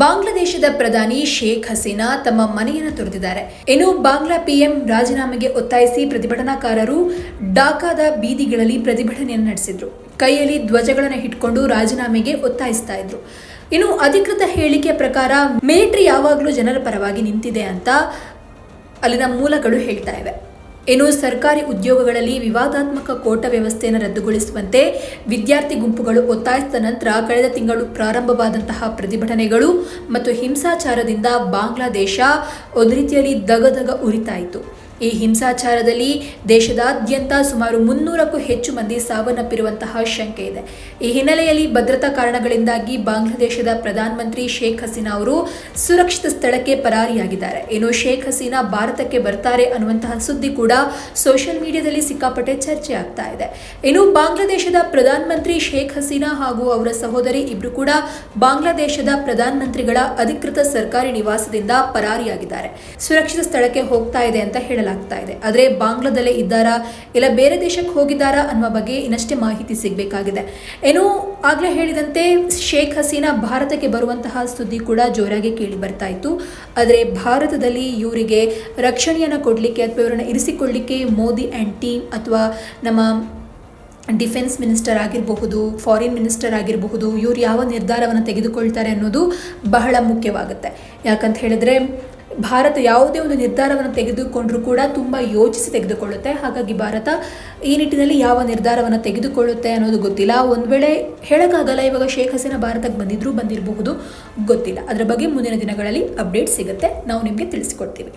ಬಾಂಗ್ಲಾದೇಶದ ಪ್ರಧಾನಿ ಶೇಖ್ ಹಸೀನಾ ತಮ್ಮ ಮನೆಯನ್ನು ತೊರೆದಿದ್ದಾರೆ. ಇನ್ನು ಬಾಂಗ್ಲಾ ಪಿಎಂ ರಾಜೀನಾಮೆಗೆ ಒತ್ತಾಯಿಸಿ ಪ್ರತಿಭಟನಾಕಾರರು ಢಾಕಾದ ಬೀದಿಗಳಲ್ಲಿ ಪ್ರತಿಭಟನೆಯನ್ನು ನಡೆಸಿದ್ರು. ಕೈಯಲ್ಲಿ ಧ್ವಜಗಳನ್ನು ಇಟ್ಕೊಂಡು ರಾಜೀನಾಮೆಗೆ ಒತ್ತಾಯಿಸ್ತಾ ಇದ್ರು. ಇನ್ನು ಅಧಿಕೃತ ಹೇಳಿಕೆ ಪ್ರಕಾರ ಮಿಲಿಟರಿ ಯಾವಾಗಲೂ ಜನರ ಪರವಾಗಿ ನಿಂತಿದೆ ಅಂತ ಅಲ್ಲಿನ ಮೂಲಗಳು ಹೇಳ್ತಾ ಇವೆ. ಇನ್ನು ಸರ್ಕಾರಿ ಉದ್ಯೋಗಗಳಲ್ಲಿ ವಿವಾದಾತ್ಮಕ ಕೋಟ ವ್ಯವಸ್ಥೆಯನ್ನು ರದ್ದುಗೊಳಿಸುವಂತೆ ವಿದ್ಯಾರ್ಥಿ ಗುಂಪುಗಳು ಒತ್ತಾಯಿಸಿದ ನಂತರ ಕಳೆದ ತಿಂಗಳು ಪ್ರಾರಂಭವಾದಂತಹ ಪ್ರತಿಭಟನೆಗಳು ಮತ್ತು ಹಿಂಸಾಚಾರದಿಂದ ಬಾಂಗ್ಲಾದೇಶ ಒಂದು ರೀತಿಯಲ್ಲಿ ದಗದಗ ಉರಿತಾಯಿತು. ಈ ಹಿಂಸಾಚಾರದಲ್ಲಿ ದೇಶದಾದ್ಯಂತ ಸುಮಾರು ಮುನ್ನೂರಕ್ಕೂ ಹೆಚ್ಚು ಮಂದಿ ಸಾವನ್ನಪ್ಪಿರುವಂತಹ ಶಂಕೆ ಇದೆ. ಈ ಹಿನ್ನೆಲೆಯಲ್ಲಿ ಭದ್ರತಾ ಕಾರಣಗಳಿಂದಾಗಿ ಬಾಂಗ್ಲಾದೇಶದ ಪ್ರಧಾನಮಂತ್ರಿ ಶೇಖ್ ಹಸೀನಾ ಅವರು ಸುರಕ್ಷಿತ ಸ್ಥಳಕ್ಕೆ ಪರಾರಿಯಾಗಿದ್ದಾರೆ. ಇನ್ನು ಶೇಖ್ ಹಸೀನಾ ಭಾರತಕ್ಕೆ ಬರ್ತಾರೆ ಅನ್ನುವಂತಹ ಸುದ್ದಿ ಕೂಡ ಸೋಷಿಯಲ್ ಮೀಡಿಯಾದಲ್ಲಿ ಸಿಕ್ಕಾಪಟ್ಟೆ ಚರ್ಚೆ ಆಗ್ತಾ ಇದೆ. ಇನ್ನು ಬಾಂಗ್ಲಾದೇಶದ ಪ್ರಧಾನಮಂತ್ರಿ ಶೇಖ್ ಹಸೀನಾ ಹಾಗೂ ಅವರ ಸಹೋದರಿ ಇಬ್ರು ಕೂಡ ಬಾಂಗ್ಲಾದೇಶದ ಪ್ರಧಾನಮಂತ್ರಿಗಳ ಅಧಿಕೃತ ಸರ್ಕಾರಿ ನಿವಾಸದಿಂದ ಪರಾರಿಯಾಗಿದ್ದಾರೆ. ಸುರಕ್ಷಿತ ಸ್ಥಳಕ್ಕೆ ಹೋಗ್ತಾ ಇದೆ ಅಂತ ಹೇಳಲಾಗ್ತಾ ಇದೆ. ಆದರೆ ಬಾಂಗ್ಲಾದಲ್ಲೇ ಇದ್ದಾರಾ ಇಲ್ಲ ಬೇರೆ ದೇಶಕ್ಕೆ ಹೋಗಿದ್ದಾರಾ ಅನ್ನುವ ಬಗ್ಗೆ ಇನ್ನಷ್ಟೇ ಮಾಹಿತಿ ಸಿಗಬೇಕಾಗಿದೆ. ಏನು ಆಗ್ಲೇ ಹೇಳಿದಂತೆ ಶೇಖ್ ಹಸೀನಾ ಭಾರತಕ್ಕೆ ಬರುವಂತಹ ಸುದ್ದಿ ಕೂಡ ಜೋರಾಗಿ ಕೇಳಿ ಬರ್ತಾ ಇತ್ತು. ಆದರೆ ಭಾರತದಲ್ಲಿ ಇವರಿಗೆ ರಕ್ಷಣೆಯನ್ನು ಕೊಡಲಿಕ್ಕೆ ಅಥವಾ ಇವರನ್ನು ಇರಿಸಿಕೊಳ್ಳಿಕ್ಕೆ ಮೋದಿ ಆ್ಯಂಡ್ ಟೀಮ್ ಅಥವಾ ನಮ್ಮ ಡಿಫೆನ್ಸ್ ಮಿನಿಸ್ಟರ್ ಆಗಿರಬಹುದು, ಫಾರಿನ್ ಮಿನಿಸ್ಟರ್ ಆಗಿರಬಹುದು, ಇವ್ರು ಯಾವ ನಿರ್ಧಾರವನ್ನು ತೆಗೆದುಕೊಳ್ತಾರೆ ಅನ್ನೋದು ಬಹಳ ಮುಖ್ಯವಾಗುತ್ತೆ. ಯಾಕಂತ ಹೇಳಿದ್ರೆ ಭಾರತ ಯಾವುದೇ ಒಂದು ನಿರ್ಧಾರವನ್ನು ತೆಗೆದುಕೊಂಡರೂ ಕೂಡ ತುಂಬ ಯೋಚಿಸಿ ತೆಗೆದುಕೊಳ್ಳುತ್ತೆ. ಹಾಗಾಗಿ ಭಾರತ ಈ ನಿಟ್ಟಿನಲ್ಲಿ ಯಾವ ನಿರ್ಧಾರವನ್ನು ತೆಗೆದುಕೊಳ್ಳುತ್ತೆ ಅನ್ನೋದು ಗೊತ್ತಿಲ್ಲ. ಒಂದು ವೇಳೆ ಹೇಳೋಕ್ಕಾಗಲ್ಲ, ಇವಾಗ ಶೇಖ್ ಹಸೀನಾ ಭಾರತಕ್ಕೆ ಬಂದಿದ್ದರೂ ಬಂದಿರಬಹುದು, ಗೊತ್ತಿಲ್ಲ. ಅದರ ಬಗ್ಗೆ ಮುಂದಿನ ದಿನಗಳಲ್ಲಿ ಅಪ್ಡೇಟ್ ಸಿಗುತ್ತೆ. ನಾವು ನಿಮಗೆ ತಿಳಿಸಿಕೊಡ್ತೀವಿ.